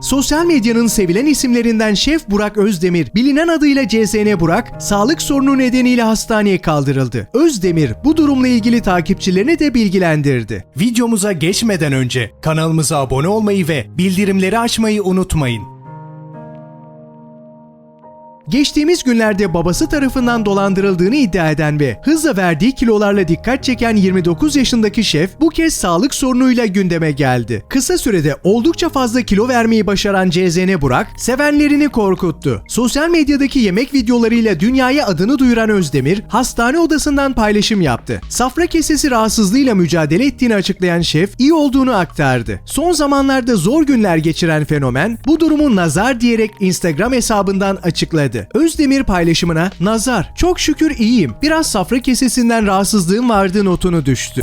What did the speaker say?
Sosyal medyanın sevilen isimlerinden Şef Burak Özdemir, bilinen adıyla CSN Burak, sağlık sorunu nedeniyle hastaneye kaldırıldı. Özdemir bu durumla ilgili takipçilerini de bilgilendirdi. Videomuza geçmeden önce kanalımıza abone olmayı ve bildirimleri açmayı unutmayın. Geçtiğimiz günlerde babası tarafından dolandırıldığını iddia eden ve hızla verdiği kilolarla dikkat çeken 29 yaşındaki şef bu kez sağlık sorunuyla gündeme geldi. Kısa sürede oldukça fazla kilo vermeyi başaran CZN Burak, sevenlerini korkuttu. Sosyal medyadaki yemek videolarıyla dünyaya adını duyuran Özdemir, hastane odasından paylaşım yaptı. Safra kesesi rahatsızlığıyla mücadele ettiğini açıklayan şef, iyi olduğunu aktardı. Son zamanlarda zor günler geçiren fenomen, bu durumu nazar diyerek Instagram hesabından açıkladı. Özdemir paylaşımına nazar çok şükür iyiyim biraz safra kesesinden rahatsızlığım vardı notunu düştü.